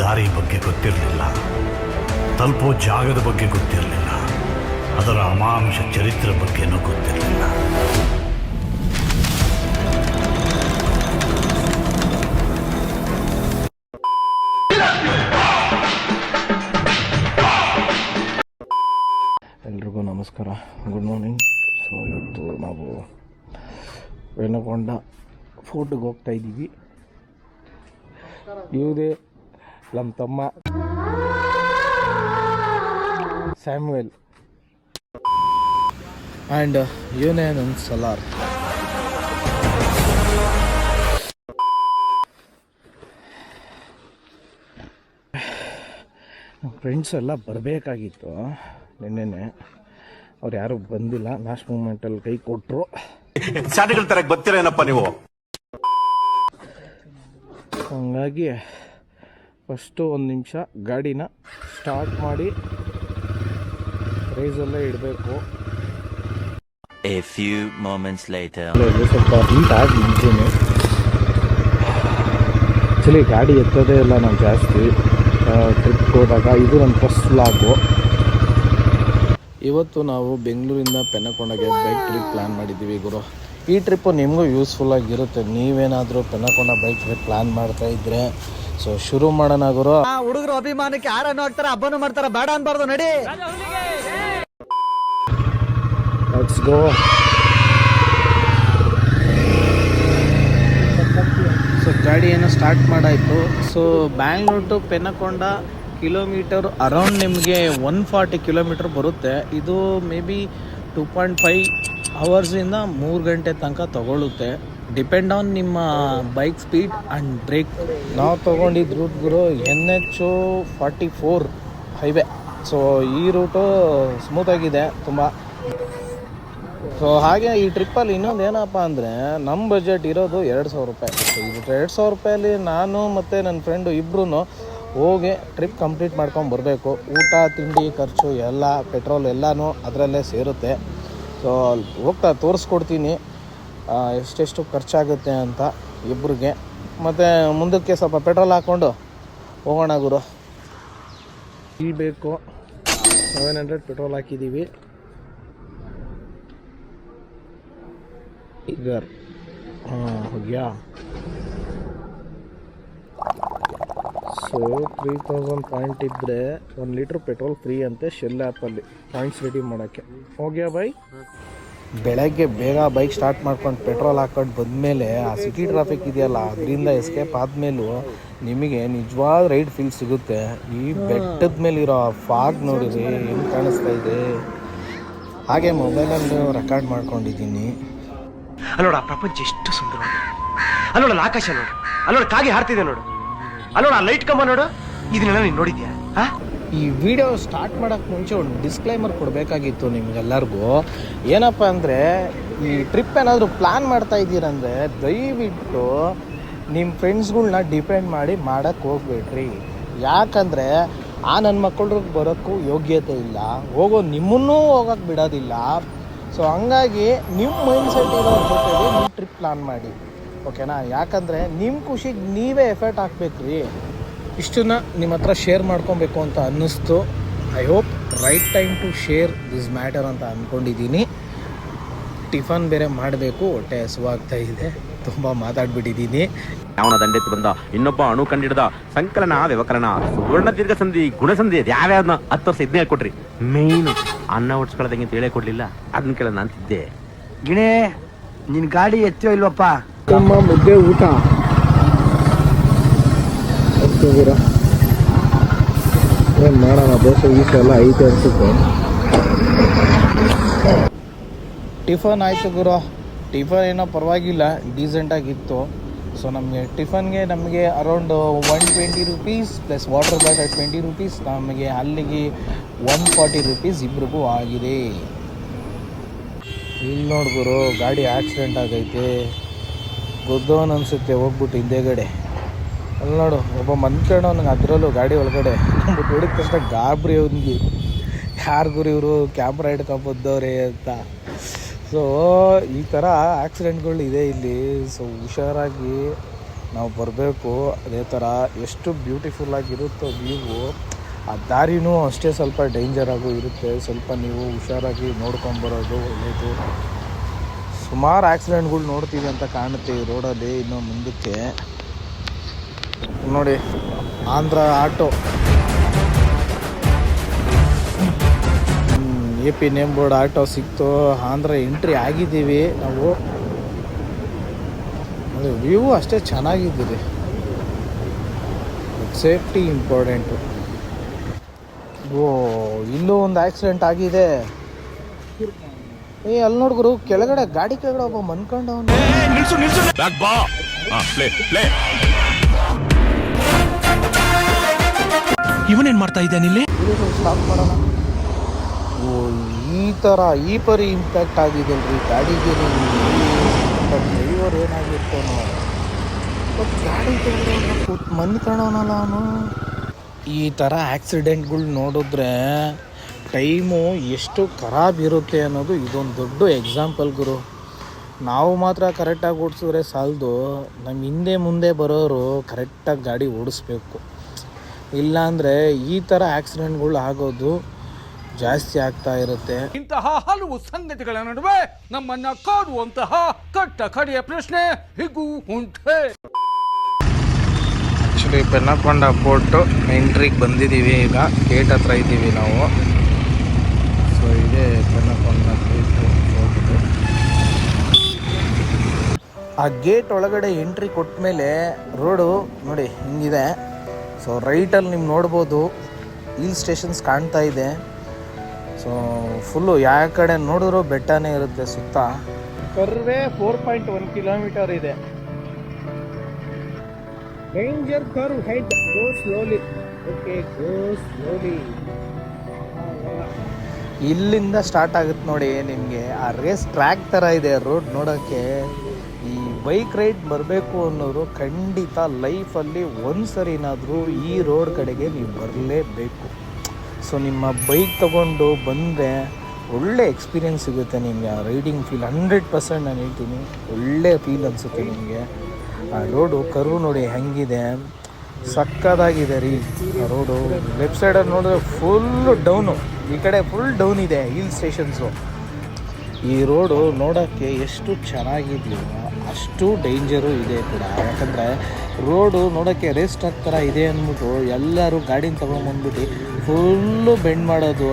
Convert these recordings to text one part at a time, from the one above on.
ದಾರಿ ಬಗ್ಗೆ ಗೊತ್ತಿರಲಿಲ್ಲ. ತಲುಪೋ ಜಾಗದ ಬಗ್ಗೆ ಗೊತ್ತಿರಲಿಲ್ಲ. ಅದರ ಅಮಾಂಶ ಚರಿತ್ರೆ ಬಗ್ಗೆನೂ ಗೊತ್ತಿರಲಿಲ್ಲ. ಎಲ್ರಿಗೂ ನಮಸ್ಕಾರ. ಗುಡ್ ಮಾರ್ನಿಂಗ್ ಸೊ ಇವತ್ತು ನಾವು ವೇಣುಗೊಂಡ ಫೋರ್ಟ್ಗೆ ಹೋಗ್ತಾ ಇದ್ದೀವಿ. ಇವದೇ ನಮ್ಮ ತಮ್ಮ. ಸ್ಯಾಮ್ವೆಲ್ ಆ್ಯಂಡ್ ಇವನೇ ನನ್ನ ಸಲಾರ್. ನಮ್ಮ ಫ್ರೆಂಡ್ಸ್ ಎಲ್ಲ ಬರಬೇಕಾಗಿತ್ತು ನಿನ್ನೆನೆ. ಅವ್ರು ಯಾರು ಬಂದಿಲ್ಲ. ಲಾಸ್ಟ್ ಮೂಮೆಂಟಲ್ಲಿ ಕೈ ಕೊಟ್ಟರು ಶಾಲೆಗಳ ತರಕ್ಕೆ ಬರ್ತೀರೇನಪ್ಪ ನೀವು? ಹಂಗಾಗಿ ಫಸ್ಟು ಒಂದು ನಿಮಿಷ ಗಾಡಿನ ಸ್ಟಾರ್ಟ್ ಮಾಡಿ ರೈಸಲ್ಲೇ ಇಡಬೇಕು. A few moments later. ಸ್ವಲ್ಪ ಹೀಟ್ ಆಗಿ ಇಂಜಿನ್ ಆ್ಯಕ್ಚುಲಿ ಗಾಡಿ ಎತ್ತೋದೇ ಇಲ್ಲ ನಾವು ಜಾಸ್ತಿ. ಟ್ರಿಪ್ಗೆ ಹೋದಾಗ ಇದು ನನ್ನ ಫಸ್ಟ್ ವ್ಲಾಗು ಇವತ್ತು ನಾವು ಬೆಂಗಳೂರಿಂದ ಪೆನ್ನಕೊಂಡಗೆ ಬೈಕ್ ಟ್ರಿಪ್ ಪ್ಲ್ಯಾನ್ ಮಾಡಿದ್ದೀವಿ ಗುರು. ಈ ಟ್ರಿಪ್ಪು ನಿಮಗೂ ಯೂಸ್ಫುಲ್ ಆಗಿರುತ್ತೆ. ನೀವೇನಾದರೂ ಪೆನ್ನಕೊಂಡ ಬೈಕ್ ಟ್ರಿಪ್ ಪ್ಲ್ಯಾನ್ ಮಾಡ್ತಾ ಇದ್ರೆ ಸೊ ಶುರು ಮಾಡೋಣ ಗುರು. ಹುಡುಗರು ಅಭಿಮಾನಕ್ಕೆ ಯಾರನ್ನು ಹಾಕ್ತಾರ ಹಬ್ಬನು ಮಾಡ್ತಾರ ಬೇಡ ಅನ್ಬಾರ್ದು ನಡಿ. ಲೆಟ್ಸ್ ಗೋ ಸೊ ಗಾಡಿ ಏನೋ start ಮಾಡಾಯಿತು. So Bangalore to Penakonda kilometer around ನಿಮಗೆ ಒನ್ ಫಾರ್ಟಿ ಕಿಲೋಮೀಟರ್ ಬರುತ್ತೆ. ಇದು may be two point five ಅವರ್ಸಿಂದ ಮೂರು ಗಂಟೆ ತನಕ ತಗೊಳ್ಳುತ್ತೆ ಡಿಪೆಂಡ್ ಆನ್ ನಿಮ್ಮ ಬೈಕ್ ಸ್ಪೀಡ್ ಆ್ಯಂಡ್ ಬ್ರೇಕ್ ನಾವು ತೊಗೊಂಡಿದ್ದ ರೂಟ್ ಗುರು N H forty four highway so ಈ ರೂಟು ಸ್ಮೂತಾಗಿದೆ ತುಂಬ. ಸೊ ಹಾಗೆ ಈ ಟ್ರಿಪ್ಪಲ್ಲಿ ಇನ್ನೊಂದು ಏನಪ್ಪ ಅಂದರೆ ನಮ್ಮ ಬಜೆಟ್ ಇರೋದು ಎರಡು ಸಾವಿರ ರೂಪಾಯಿ. ಇದು ಎರಡು ಸಾವಿರ ರೂಪಾಯಲ್ಲಿ ನಾನು ಮತ್ತು ನನ್ನ ಫ್ರೆಂಡು ಇಬ್ಬರೂ ಹೋಗಿ ಟ್ರಿಪ್ ಕಂಪ್ಲೀಟ್ ಮಾಡ್ಕೊಂಡು ಬರಬೇಕು. ಊಟ, ತಿಂಡಿ, ಖರ್ಚು, ಎಲ್ಲ ಪೆಟ್ರೋಲ್ ಎಲ್ಲನೂ ಅದರಲ್ಲೇ ಸೇರುತ್ತೆ. ಸೊ ಹೋಗ್ತಾ ತೋರಿಸ್ಕೊಡ್ತೀನಿ. ಎಷ್ಟೆಷ್ಟು ಖರ್ಚಾಗುತ್ತೆ ಅಂತ ಇಬ್ಬರಿಗೆ ಮತ್ತು ಮುಂದಕ್ಕೆ ಸ್ವಲ್ಪ ಪೆಟ್ರೋಲ್ ಹಾಕ್ಕೊಂಡು ಹೋಗೋಣ ಗುರು. ಈ ಬೇಕು. ಸೆವೆನ್ ಹಂಡ್ರೆಡ್ ಪೆಟ್ರೋಲ್ ಹಾಕಿದ್ದೀವಿ ಈಗ ಹೋಗ್ಯಾ? ಸೊ ತ್ರೀ ತೌಸಂಡ್ ಪಾಯಿಂಟ್ ಇದ್ದರೆ ಒಂದು ಲೀಟ್ರ್ ಪೆಟ್ರೋಲ್ ಫ್ರೀ ಅಂತೆ ಶೆಲ್ ಆ್ಯಪಲ್ಲಿ ಪಾಯಿಂಟ್ಸ್ ರೆಡಿ ಮಾಡೋಕ್ಕೆ. ಹೋಗ್ಯಾ ಬೈ ಬೆಳಗ್ಗೆ ಬೇಗ ಬೈಕ್ ಸ್ಟಾರ್ಟ್ ಮಾಡ್ಕೊಂಡು ಪೆಟ್ರೋಲ್ ಹಾಕೊಂಡು ಬಂದಮೇಲೆ ಆ ಸಿಟಿ ಟ್ರಾಫಿಕ್ ಇದೆಯಲ್ಲ, ಅದರಿಂದ ಎಸ್ಕೇಪ್ ಆದಮೇಲೂ ನಿಮಗೆ ನಿಜವಾದ ರೈಡ್ ಫೀಲ್ ಸಿಗುತ್ತೆ. ಈ ಬೆಟ್ಟದ ಮೇಲಿರೋ ಫಾಗ್ ನೋಡಿರಿ ಏನು ಕಾಣಿಸ್ತಾ ಇದೆ? ಹಾಗೆ ಮೊಬೈಲಲ್ಲಿ ರೆಕಾರ್ಡ್ ಮಾಡ್ಕೊಂಡಿದ್ದೀನಿ. ಅಲ್ಲೋಡ ಪ್ರಪಂಚ ಎಷ್ಟು ಸುಂದರ ಅಲ್ಲೋಡ ಆಕಾಶ ನೋಡು. ಅಲ್ಲೋಡ ಕಾಗೆ ಹಾರ್ತಿದೆ ನೋಡು. ಅಲ್ಲೋಡ ಲೈಟ್ ಕಂಬ ನೋಡು. ಇದನ್ನೆಲ್ಲ ನೀನು ನೋಡಿದ್ಯಾ? ಹಾ? ಈ ವಿಡಿಯೋ ಸ್ಟಾರ್ಟ್ ಮಾಡೋಕ್ಕೆ ಮುಂಚೆ ಒಂದು ಡಿಸ್ಕ್ಲೈಮರ್ ಕೊಡಬೇಕಾಗಿತ್ತು ನಿಮಗೆಲ್ಲರಿಗೂ. ಏನಪ್ಪ ಅಂದರೆ, ಈ ಟ್ರಿಪ್ ಏನಾದರೂ ಪ್ಲ್ಯಾನ್ ಮಾಡ್ತಾ ಇದ್ದೀರಂದರೆ, ದಯವಿಟ್ಟು ನಿಮ್ಮ ಫ್ರೆಂಡ್ಸ್ಗಳ್ನ ಡಿಪೆಂಡ್ ಮಾಡಿ ಮಾಡೋಕ್ಕೆ ಹೋಗ್ಬೇಡ್ರಿ. ಯಾಕಂದರೆ, ಆ ನನ್ನ ಮಕ್ಕಳಿಗೆ ಬರೋಕ್ಕೂ ಯೋಗ್ಯತೆ ಇಲ್ಲ. ಹೋಗೋ ನಿಮ್ಮನ್ನೂ ಹೋಗೋಕ್ಕೆ ಬಿಡೋದಿಲ್ಲ. ಸೊ ಹಂಗಾಗಿ ನಿಮ್ಮ ಮೈಂಡ್ ಸೆಟ್ ಇರೋ ಜೊತೆಗೆ ನೀವು ಟ್ರಿಪ್ ಪ್ಲ್ಯಾನ್ ಮಾಡಿ. ಓಕೆನಾ ಯಾಕಂದರೆ ನಿಮ್ಮ ಖುಷಿಗೆ ನೀವೇ ಎಫರ್ಟ್ ಹಾಕ್ಬೇಕು ರೀ ಇಷ್ಟನ್ನ ನಿಮ್ಮ ಹತ್ರ ಶೇರ್ ಮಾಡ್ಕೊಬೇಕು ಅಂತ ಅನ್ನಿಸ್ತು. I hope right time to share this matter ಅಂತ ಅಂದ್ಕೊಂಡಿದ್ದೀನಿ ಟಿಫನ್ ಬೇರೆ ಮಾಡಬೇಕು ಹೊಟ್ಟೆ ಹಸುವಾಗ್ತಾ ಇದೆ. ತುಂಬ ಮಾತಾಡ್ಬಿಟ್ಟಿದ್ದೀನಿ. ಯಾವನ ದಂಡೆತ್ತು ಬಂದ ಇನ್ನೊಬ್ಬ ಅಣು ಕಂಡಿಡ್ದ ಸಂಕಲನ ವ್ಯವಕಲನ ಸುವರ್ಣ ದೀರ್ಘ ಸಂಧಿ ಗುಣಸಂಧಿ ಯಾವ್ಯಾವ್ದನ್ನ ಹತ್ತು ವರ್ಷ ಇದನ್ನೇ ಕೊಟ್ರಿ ಮೇನ್ ಅನ್ನ ಹೊಡ್ಸ್ಕೊಳ್ಳೋದಂಗೆ ಅಂತ ಹೇಳೇ ಕೊಡ್ಲಿಲ್ಲ. ಅದನ್ನ ಕೇಳ ಅಂತಿದ್ದೆ ಗಿಣೇ ನಿನ್ ಗಾಡಿ ಎತ್ತೋ ಇಲ್ವಪ್ಪ? ನಮ್ಮ ಮುದ್ದೆ ಊಟ. ಏನು ಮಾಡೋಣ, ದೋಸೆ, ಗೀಸೆ ಎಲ್ಲ ಐತೆ ಅನ್ಸುತ್ತೆ. ಟಿಫನ್ ಆಯಿತು ಗುರು. ಟಿಫನ್ ಏನೋ ಪರವಾಗಿಲ್ಲ ಡೀಸೆಂಟಾಗಿತ್ತು ಸೊ ನಮಗೆ ಟಿಫನ್ಗೆ ನಮಗೆ around one twenty rupees plus water bottle twenty rupees ನಮಗೆ ಅಲ್ಲಿಗೆ ಒನ್ ಫಾರ್ಟಿ ರುಪೀಸ್ ಇಬ್ರಿಗೂ ಆಗಿದೆ. ಇಲ್ಲಿ ನೋಡು ಗುರು, ಗಾಡಿ ಆಕ್ಸಿಡೆಂಟ್ ಆಗೈತೆ. ಗೊದ್ದವನ್ ಅನಿಸುತ್ತೆ, ಹೋಗ್ಬಿಟ್ಟು ಹಿಂದೆಗಡೆ ಅಲ್ಲಿ ನೋಡು, ಒಬ್ಬ ಮಂದ್ಕೊಂಡವನಿಗೆ ಅದರಲ್ಲೂ ಗಾಡಿ ಒಳಗಡೆ ಬಿಟ್ಟು ನೋಡಿದ ತಕ್ಷಣ ಗಾಬರಿ ಅವನಿಗೆ. ಯಾರು ಗುರು ಇವರು? ಕ್ಯಾಮ್ರಾ ಹಿಡ್ಕೊಂಬದ್ದವ್ರೆ ಅಂತ. ಸೊ ಈ ಥರ ಆಕ್ಸಿಡೆಂಟ್ಗಳು ಇದೆ ಇಲ್ಲಿ. ಸೊ ಹುಷಾರಾಗಿ ನಾವು ಬರಬೇಕು. ಅದೇ ಥರ ಎಷ್ಟು ಬ್ಯೂಟಿಫುಲ್ ಆಗಿರುತ್ತೋ ವ್ಯೂವು ಆ ದಾರಿನೂ ಅಷ್ಟೇ ಸ್ವಲ್ಪ ಡೇಂಜರ್ ಆಗು ಇರುತ್ತೆ. ಸ್ವಲ್ಪ ನೀವು ಹುಷಾರಾಗಿ ನೋಡ್ಕೊಂಬರೋದು ಒಳ್ಳೆಯದು ಸುಮಾರು ಆಕ್ಸಿಡೆಂಟ್ಗಳು ನೋಡ್ತೀವಿ ಅಂತ ಕಾಣುತ್ತೆ ಈ ರೋಡಲ್ಲಿ ಇನ್ನೂ ಮುಂದಕ್ಕೆ. ನೋಡಿ Andhra auto. A P name board auto ಸಿಕ್ತು. ಆಂಧ್ರ ಎಂಟ್ರಿ ಆಗಿದ್ದೀವಿ ನಾವು. ಅದು ವ್ಯೂ ಅಷ್ಟೇ ಚೆನ್ನಾಗಿದ್ದೀರಿ. Safety important. ಓ ಇಲ್ಲೂ ಒಂದು ಆಕ್ಸಿಡೆಂಟ್ ಆಗಿದೆ. ಏ ಅಲ್ಲಿ ನೋಡ್ಗುರು ಕೆಳಗಡೆ ಗಾಡಿ ಕೆಳಗಡೆ ಒಬ್ಬ ಮನ್ಕೊಂಡವನು. ಇವನೇನ್ ಮಾಡ್ತಾ ಇದ್ದಾನೆ ಇಲ್ಲಿ? ಮಾಡೋಣ ಓ, ಈ ಥರ ಈ ಪರಿ ಇಂಪ್ಯಾಕ್ಟ್ ಆಗಿದೆಲ್ರಿ. ಗಾಡಿಗೆ ಡ್ರೈವರ್ ಏನಾಗಿರ್ತಾನೋ ಬಟ್ ಗಾಡಿ ಅವನು. ಈ ಥರ ಆಕ್ಸಿಡೆಂಟ್ಗಳು ನೋಡಿದ್ರೆ ಟೈಮು ಎಷ್ಟು ಖರಾಬ್ ಇರುತ್ತೆ ಅನ್ನೋದು ಇದೊಂದು ದೊಡ್ಡ ಎಕ್ಸಾಂಪಲ್ ಗುರು. ನಾವು ಮಾತ್ರ ಕರೆಕ್ಟಾಗಿ ಓಡಿಸಿದ್ರೆ ಸಾಲದು. ನಮ್ಮ ಹಿಂದೆ ಮುಂದೆ ಬರೋರು ಕರೆಕ್ಟಾಗಿ ಗಾಡಿ ಓಡಿಸ್ಬೇಕು. ಇಲ್ಲಾಂದರೆ ಈ ಥರ ಆಕ್ಸಿಡೆಂಟ್ಗಳು ಆಗೋದು ಜಾಸ್ತಿ ಆಗ್ತಾ ಇರುತ್ತೆ. ಇಂತಹ ಹಲವು ಸಂಗತಿಗಳ ನಡುವೆ ನಮ್ಮನ್ನ ಕಾಡುವಂತಹ ಕಟ್ಟ ಕಡೆಯ ಪ್ರಶ್ನೆ ಹೀಗೂ ಉಂಟೆ. ಆ್ಯಕ್ಚುಲಿ ಪೆನ್ನಕೊಂಡ ಪೋರ್ಟು ಎಂಟ್ರಿಗೆ ಬಂದಿದ್ದೀವಿ ಈಗ. ಗೇಟ್ ಹತ್ರ ಇದ್ದೀವಿ ನಾವು. ಸೊ ಇದೇ ಪೆನ್ನಕೊಂಡ ಪೋರ್ಟು ಆ ಗೇಟ್ ಒಳಗಡೆ ಎಂಟ್ರಿ ಕೊಟ್ಟ ಮೇಲೆ ರೋಡು ನೋಡಿ ಹಿಂಗಿದೆ. ಸೊ ರೈಟಲ್ಲಿ ನೀವು ನೋಡ್ಬೋದು ಹಿಲ್ ಸ್ಟೇಷನ್ಸ್ ಕಾಣ್ತಾ ಇದೆ. ಸೊ ಫುಲ್ಲು ಯಾವ ಕಡೆ ನೋಡಿದ್ರೂ ಬೆಟ್ಟನೇ ಇರುತ್ತೆ ಸುತ್ತ. Curve four point one kilometre ಇದೆ. Danger curve ahead go slowly okay go slowly ಇಲ್ಲಿಂದ ಸ್ಟಾರ್ಟ್ ಆಗುತ್ತೆ ನೋಡಿ ನಿಮಗೆ. ಆ ರೇಸ್ ಟ್ರ್ಯಾಕ್ ಥರ ಇದೆ ರೋಡ್ ನೋಡೋಕ್ಕೆ. ಬೈಕ್ ರೈಡ್ ಬರಬೇಕು ಅನ್ನೋರು ಖಂಡಿತ ಲೈಫಲ್ಲಿ ಒಂದು ಸರಿನಾದರೂ ಈ ರೋಡ್ ಕಡೆಗೆ ನೀವು ಬರಲೇಬೇಕು. ಸೊ, ನಿಮ್ಮ ಬೈಕ್ ತಗೊಂಡು ಬಂದರೆ ಒಳ್ಳೆ ಎಕ್ಸ್ಪೀರಿಯೆನ್ಸ್ ಸಿಗುತ್ತೆ ನಿಮಗೆ. ಆ ರೈಡಿಂಗ್ ಫೀಲ್ ಹಂಡ್ರೆಡ್ ಪರ್ಸೆಂಟ್ ನಾನು ಹೇಳ್ತೀನಿ. ಒಳ್ಳೆ ಫೀಲ್ ಅನಿಸುತ್ತೆ ನಿಮಗೆ. ಆ ರೋಡು ಕರು ನೋಡಿ ಹೆಂಗಿದೆ. ಸಕ್ಕದಾಗಿದೆ ರೀ ಆ ರೋಡು. ಲೆಫ್ಟ್ ಸೈಡಲ್ಲಿ ನೋಡಿದ್ರೆ ಫುಲ್ಲು ಡೌನು ಈ ಕಡೆ ಫುಲ್ ಡೌನ್ ಇದೆ ಹಿಲ್ ಸ್ಟೇಷನ್ಸು ಈ ರೋಡು ನೋಡೋಕ್ಕೆ ಎಷ್ಟು ಚೆನ್ನಾಗಿದೆಯೋ. ಅಷ್ಟು ಡೇಂಜರು ಇದೆ ಕೂಡ. ಯಾಕಂದರೆ ರೋಡು ನೋಡೋಕ್ಕೆ ರೇಸ್ ಹತ್ತಿರ ಥರ ಇದೆ ಅಂದ್ಬಿಟ್ಟು ಎಲ್ಲರೂ ಗಾಡಿನ ತೊಗೊಂಬಂದ್ಬಿಟ್ಟು ಫುಲ್ಲು ಬೆಂಡ್ ಮಾಡೋದು.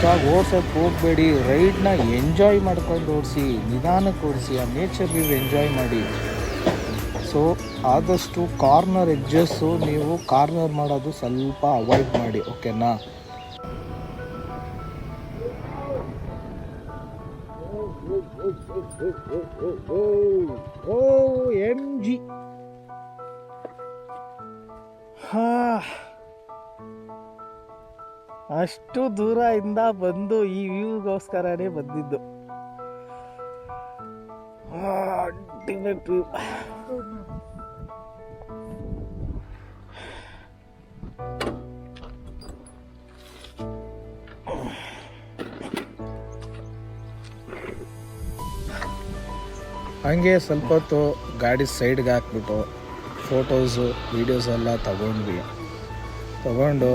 ಸೊ ಆಗ ಓಡ್ಸೋಕ್ಕೆ ಹೋಗಬೇಡಿ. ರೈಡ್ನ ಎಂಜಾಯ್ ಮಾಡ್ಕೊಂಡು ಓಡಿಸಿ, ನಿಧಾನಕ್ಕೆ ಓಡಿಸಿ, ಆ ನೇಚರ್ ವ್ಯೂ ಎಂಜಾಯ್ ಮಾಡಿ. ಸೊ ಆದಷ್ಟು ಕಾರ್ನರ್ ಎಡ್ಜಸ್ಸು ನೀವು ಕಾರ್ನರ್ ಮಾಡೋದು ಸ್ವಲ್ಪ ಅವಾಯ್ಡ್ ಮಾಡಿ ಓಕೆನಾ ಓ ಎಂ ಜಿ ಅಷ್ಟು ದೂರ ಇಂದ ಬಂದು ಈ ವ್ಯೂಗೋಸ್ಕರನೇ ಬಂದಿದ್ದು. ಅಲ್ಟಿಮೇಟ್ ವ್ಯೂ ಹಂಗೆ ಸ್ವಲ್ಪ ಹೊತ್ತು ಗಾಡಿ ಸೈಡ್ಗೆ ಹಾಕ್ಬಿಟ್ಟು ಫೋಟೋಸು ವೀಡಿಯೋಸ್ ಎಲ್ಲ ತಗೊಂಡ್ವಿ. ತಗೊಂಡು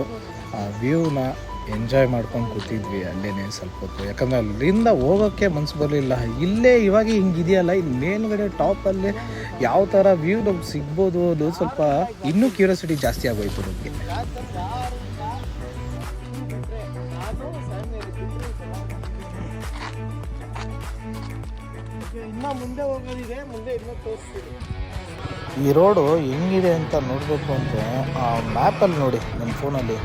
ಆ ವ್ಯೂನ ಎಂಜಾಯ್ ಮಾಡ್ಕೊಂಡು ಕೂತಿದ್ವಿ ಅಲ್ಲೇ ಸ್ವಲ್ಪ ಹೊತ್ತು. ಯಾಕಂದರೆ ಅಲ್ಲಿಂದ ಹೋಗೋಕ್ಕೆ ಮನ್ಸು ಬರಲಿಲ್ಲ. ಇಲ್ಲೇ ಇವಾಗ ಹಿಂಗಿದೆಯಲ್ಲ ಇಲ್ಲಿ ಮೇಲ್ಗಡೆ ಟಾಪಲ್ಲಿ ಯಾವ ಥರ ವ್ಯೂ ನಮ್ಗೆ ಸಿಗ್ಬೋದು ಅದು ಸ್ವಲ್ಪ ಇನ್ನೂ ಕ್ಯೂರಿಯಾಸಿಟಿ ಜಾಸ್ತಿ ಆಗೋಯ್ತು ನಮಗೆ. ಮುಂದೆ ಈ ರೋಡು ಹೆಂಗಿದೆ ಅಂತ ನೋಡಬೇಕು ಅಂದರೆ ಆ ಮ್ಯಾಪಲ್ಲಿ ನೋಡಿ ನನ್ನ ಫೋನಲ್ಲಿ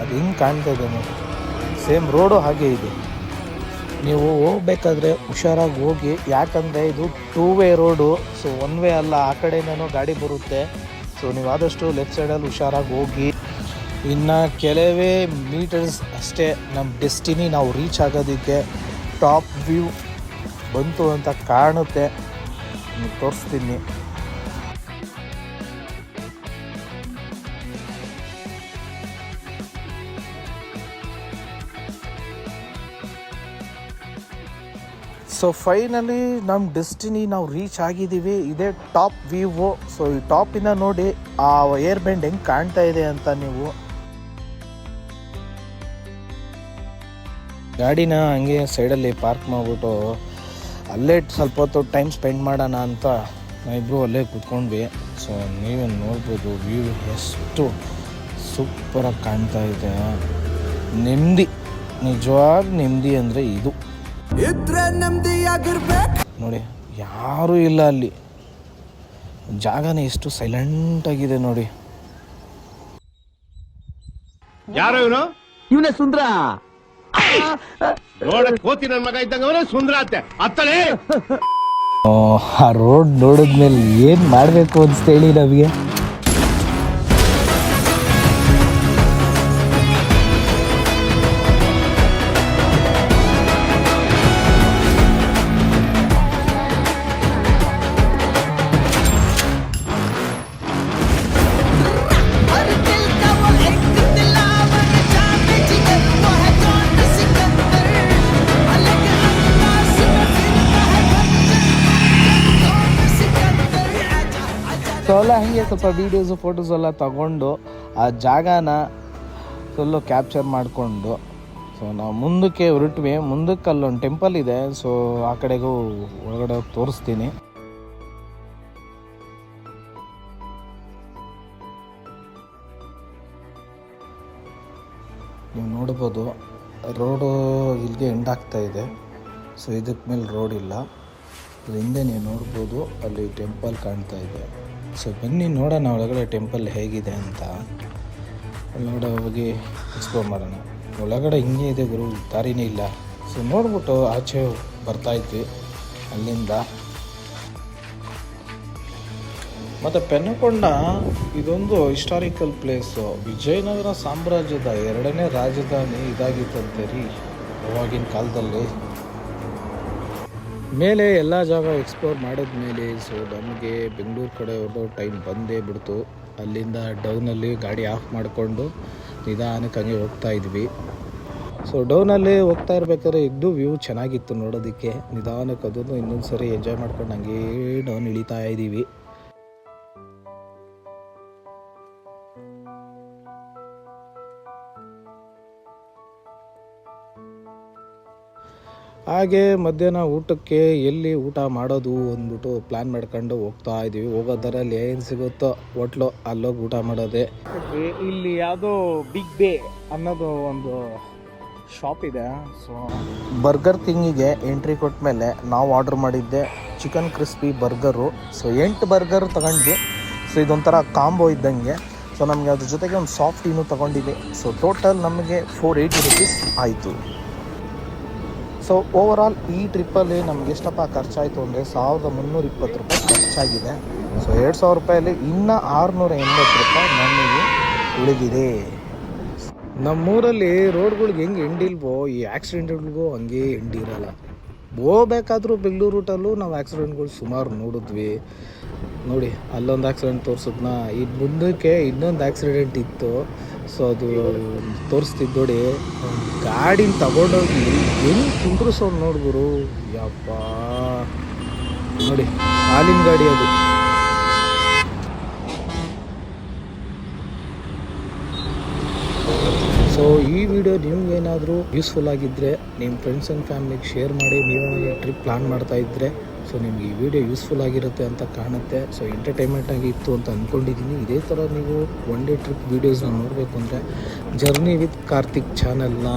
ಅದು ಹಿಂಗೆ ಕಾಣ್ತಾ ಇದೆ ನೋಡಿ. ಸೇಮ್ ರೋಡು ಹಾಗೆ ಇದೆ. ನೀವು ಹೋಗ್ಬೇಕಾದ್ರೆ ಹುಷಾರಾಗಿ ಹೋಗಿ, ಯಾಕಂದರೆ ಇದು two way road so one way ಅಲ್ಲ, ಆ ಕಡೆಯಿಂದನೂ ಗಾಡಿ ಬರುತ್ತೆ. ಸೊ ನೀವು ಆದಷ್ಟು ಲೆಫ್ಟ್ ಸೈಡಲ್ಲಿ ಹುಷಾರಾಗಿ ಹೋಗಿ, ಇನ್ನು ಕೆಲವೇ ಮೀಟರ್ಸ್ ಅಷ್ಟೇ ನಮ್ಮ ಡೆಸ್ಟಿನಿ ನಾವು ರೀಚ್ ಆಗೋದಕ್ಕೆ ಟಾಪ್ ವ್ಯೂ ಬಂತು ಅಂತ ಕಾಣುತ್ತೆ. ತೋರಿಸ್ತೀನಿ. ಸೊ ಫೈನಲಿ ನಮ್ಮ ಡೆಸ್ಟಿನಿ ನಾವು ರೀಚ್ ಆಗಿದ್ದೀವಿ. ಇದೇ ಟಾಪ್ ವಿವೊ. ಸೊ ಈ ಟಾಪಿನ ನೋಡಿ ಆ ಏರ್ ಬ್ಯಾಂಡ್ ಹೆಂಗೆ ಕಾಣ್ತಾ ಇದೆ ಅಂತ ನೀವು. ಗಾಡಿನ ಹಂಗೆ ಸೈಡಲ್ಲಿ ಪಾರ್ಕ್ ಮಾಡಿಬಿಟ್ಟು ಅಲ್ಲೇ ಸ್ವಲ್ಪ ಹೊತ್ತು ಟೈಮ್ ಸ್ಪೆಂಡ್ ಮಾಡೋಣ ಅಂತ ನಾವಿಬ್ಬರು ಅಲ್ಲೇ ಕೂತ್ಕೊಂಡ್ವಿ. ಸೊ ನೀವೇನು ನೋಡ್ಬೋದು ವ್ಯೂ ಎಷ್ಟು ಸೂಪರಾಗಿ ಕಾಣ್ತಾ ಇದೆ. ನೆಮ್ಮದಿ ನಿಜವಾಗಿ ನೆಮ್ಮದಿ ಅಂದರೆ ಇದು. ನೋಡಿ ಯಾರೂ ಇಲ್ಲ ಅಲ್ಲಿ. ಜಾಗನೇ ಎಷ್ಟು ಸೈಲೆಂಟ್ ಆಗಿದೆ ನೋಡಿ. ಯಾರು ಇವನು? ಇವನೇ ಸುಂದ್ರ? ನೋಡಕ್ ಕೋತಿ ನನ್ ಮಗ ಇದ್ದಂಗ ಅವನೇ ಸುಂದರ ಅತ್ತೆ ಅತ್ತಳೆ ಆ ರೋಡ್ ನೋಡಿದ್ಮೇಲೆ ಏನು ಮಾಡಬೇಕು ಅನ್ಸ್ತೇಳಿ ನಮಗೆ? ಹಂಗೆ ಸ್ವಲ್ಪ ವೀಡಿಯೋಸು ಫೋಟೋಸ್ ಎಲ್ಲ ತಗೊಂಡು ಆ ಜಾಗನ ಫುಲ್ಲು ಕ್ಯಾಪ್ಚರ್ ಮಾಡಿಕೊಂಡು ಸೊ ನಾವು ಮುಂದಕ್ಕೆ ಹೊರಟ್ವಿ. ಮುಂದಕ್ಕೆ ಅಲ್ಲೊಂದು ಟೆಂಪಲ್ ಇದೆ ಸೊ ಆ ಕಡೆಗೂ ಒಳಗಡೆ ಹೋಗಿ ತೋರಿಸ್ತೀನಿ. ನೀವು ನೋಡ್ಬೋದು ರೋಡು ಇಲ್ಲಿಗೆ ಎಂಡ್ ಆಗ್ತಾ ಇದೆ. ಸೊ ಇದಕ್ಕೆ ಮೇಲೆ ರೋಡ್ ಇಲ್ಲ. ಹಿಂದೆ ನೀವು ನೋಡ್ಬೋದು, ಅಲ್ಲಿ ಟೆಂಪಲ್ ಕಾಣ್ತಾ ಇದೆ. ಸೊ ಬನ್ನಿ ನೋಡೋಣ ಒಳಗಡೆ ಟೆಂಪಲ್ ಹೇಗಿದೆ ಅಂತ. ಒಳಗಡೆ ಹೋಗಿ ಎಕ್ಸ್ಪ್ಲೋರ್ ಮಾಡೋಣ. ಒಳಗಡೆ ಹಿಂಗೆ ಇದೆ ಗುರು, ದಾರಿನೇ ಇಲ್ಲ. ಸೊ ನೋಡ್ಬಿಟ್ಟು ಆಚೆ ಬರ್ತಾ ಇದ್ವಿ ಅಲ್ಲಿಂದ. ಮತ್ತು ಪೆನ್ನಕೊಂಡ ಇದೊಂದು ಹಿಸ್ಟಾರಿಕಲ್ ಪ್ಲೇಸು ವಿಜಯನಗರ ಸಾಮ್ರಾಜ್ಯದ ಎರಡನೇ ರಾಜಧಾನಿ ಇದಾಗಿತ್ತಂತೆ ರೀ, ಅವಾಗಿನ ಕಾಲದಲ್ಲಿ. ಮೇಲೆ ಎಲ್ಲ ಜಾಗ ಎಕ್ಸ್ಪ್ಲೋರ್ ಮಾಡಿದ ಮೇಲೆ ಸೊ ನಮಗೆ ಬೆಂಗಳೂರು ಕಡೆ ಹೊರಡೋ ಟೈಮ್ ಬಂದೇ ಬಿಡ್ತು. ಅಲ್ಲಿಂದ ಡೌನಲ್ಲಿ ಗಾಡಿ ಆಫ್ ಮಾಡಿಕೊಂಡು ನಿಧಾನಕ್ಕೆ ಹಂಗೆ ಹೋಗ್ತಾ ಇದ್ವಿ. ಸೊ ಡೌನಲ್ಲಿ ಹೋಗ್ತಾ ಇರ್ಬೇಕಾದ್ರೆ ಇದ್ದು ವ್ಯೂ ಚೆನ್ನಾಗಿತ್ತು ನೋಡೋದಕ್ಕೆ. ನಿಧಾನಕ್ಕೆ ಅದನ್ನು ಇನ್ನೊಂದು ಸರಿ ಎಂಜಾಯ್ ಮಾಡ್ಕೊಂಡು ಹಂಗೇ ಡೌನ್ ಇಳಿತಾ ಇದ್ದೀವಿ ಹಾಗೆ ಮಧ್ಯಾಹ್ನ ಊಟಕ್ಕೆ ಎಲ್ಲಿ ಊಟ ಮಾಡೋದು ಅಂದ್ಬಿಟ್ಟು ಪ್ಲ್ಯಾನ್ ಮಾಡ್ಕೊಂಡು ಹೋಗ್ತಾ ಇದ್ದೀವಿ. ಹೋಗೋದರಲ್ಲಿ ಏನು ಸಿಗುತ್ತೋ ಹೋಟ್ಲು ಅಲ್ಲೋಗಿ ಊಟ ಮಾಡೋದೆ. ಇಲ್ಲಿ ಯಾವುದೋ ಬಿಗ್ ಬೇ ಅನ್ನೋದು ಒಂದು ಶಾಪ್ ಇದೆ ಸೊ ಬರ್ಗರ್ ತಿಂಗಿಗೆ ಎಂಟ್ರಿ ಕೊಟ್ಟ ಮೇಲೆ ನಾವು ಆರ್ಡ್ರ್ ಮಾಡಿದ್ದೆ ಚಿಕನ್ ಕ್ರಿಸ್ಪಿ ಬರ್ಗರು ಸೊ ಎಂಟು ಬರ್ಗರ್ ತಗೊಂಡ್ವಿ. ಸೊ ಇದೊಂಥರ ಕಾಂಬೋ ಇದ್ದಂಗೆ. ಸೊ ನಮಗೆ ಅದ್ರ ಜೊತೆಗೆ ಒಂದು ಸಾಫ್ಟ್ ಟೀನು ತೊಗೊಂಡಿದ್ದೆ. ಸೊ ಟೋಟಲ್ ನಮಗೆ ಫೋರ್ ಏಯ್ಟಿ ರುಪೀಸ್ ಆಯಿತು. ಸೊ ಓವರ್ ಆಲ್ ಈ ಟ್ರಿಪ್ಪಲ್ಲಿ ನಮ್ಗೆ ಎಷ್ಟಪ್ಪ ಖರ್ಚಾಯಿತು ಅಂದರೆ ಸಾವಿರದ ಮುನ್ನೂರ ಇಪ್ಪತ್ತು ರೂಪಾಯಿ ಖರ್ಚಾಗಿದೆ. ಸೊ ಎರಡು ಸಾವಿರ ರೂಪಾಯಲ್ಲಿ ಇನ್ನು ಆರುನೂರ ಎಂಬತ್ತು ರೂಪಾಯಿ ನಮಗೆ ಉಳಿದಿದೆ. ನಮ್ಮೂರಲ್ಲಿ ರೋಡ್ಗಳ್ಗೆ ಹೆಂಗೆ ಎಂಡಿಲ್ವೋ ಈ ಆಕ್ಸಿಡೆಂಟ್ಗಳಿಗೂ ಹಂಗೆ ಎಂಡಿರಲ್ಲ ಹೋಗ್ಬೇಕಾದ್ರೂ ಬೆಂಗಳೂರು ರೂಟಲ್ಲೂ ನಾವು ಆಕ್ಸಿಡೆಂಟ್ಗಳು ಸುಮಾರು ನೋಡಿದ್ವಿ. ನೋಡಿ, ಅಲ್ಲೊಂದು ಆಕ್ಸಿಡೆಂಟ್ ತೋರಿಸಿದ್ನ? ಇದು ಮುಂದಕ್ಕೆ ಇನ್ನೊಂದು ಆಕ್ಸಿಡೆಂಟ್ ಇತ್ತು. ಸೊ ಅದು ತೋರಿಸ್ತಿದ್ದು ನೋಡಿ. ಗಾಡಿನ ತಗೊಂಡೋಗಿ ಹೆಂಗೆ ಕುಂಡ್ರಿಸೋದು ನೋಡ್ಗುರು ಯಪ್ಪ. ನೋಡಿ, ಹಾಲಿನ ಗಾಡಿ ಅದು. ಸೊ ಈ ವಿಡಿಯೋ ನಿಮ್ಗೇನಾದರೂ ಯೂಸ್ಫುಲ್ ಆಗಿದ್ದರೆ ನಿಮ್ಮ ಫ್ರೆಂಡ್ಸ್ ಆ್ಯಂಡ್ ಫ್ಯಾಮಿಲಿಗೆ ಶೇರ್ ಮಾಡಿ. ನೀವು ಟ್ರಿಪ್ ಪ್ಲಾನ್ ಮಾಡ್ತಾ ಇದ್ದರೆ ಸೊ ನಿಮಗೆ ಈ ವಿಡಿಯೋ ಯೂಸ್ಫುಲ್ ಆಗಿರುತ್ತೆ ಅಂತ ಕಾಣುತ್ತೆ. ಸೊ ಎಂಟರ್ಟೈನ್ಮೆಂಟ್ ಆಗಿ ಇತ್ತು ಅಂತ ಅಂದ್ಕೊಂಡಿದ್ದೀನಿ ಇದೇ ಥರ ನೀವು ಒನ್ ಡೇ ಟ್ರಿಪ್ ವೀಡಿಯೋಸ್ನ ನೋಡಬೇಕು ಅಂದರೆ ಜರ್ನಿ ವಿತ್ ಕಾರ್ತಿಕ್ ಚಾನಲ್ನ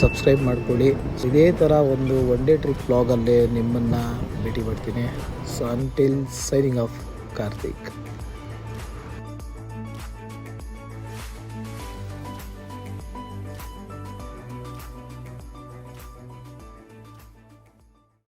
ಸಬ್ಸ್ಕ್ರೈಬ್ ಮಾಡ್ಕೊಳ್ಳಿ. ಇದೇ ಥರ ಒಂದು ಒನ್ ಡೇ ಟ್ರಿಪ್ ವ್ಲಾಗಲ್ಲೇ ನಿಮ್ಮನ್ನು ಭೇಟಿ ಮಾಡ್ತೀನಿ. So until signing off Karthik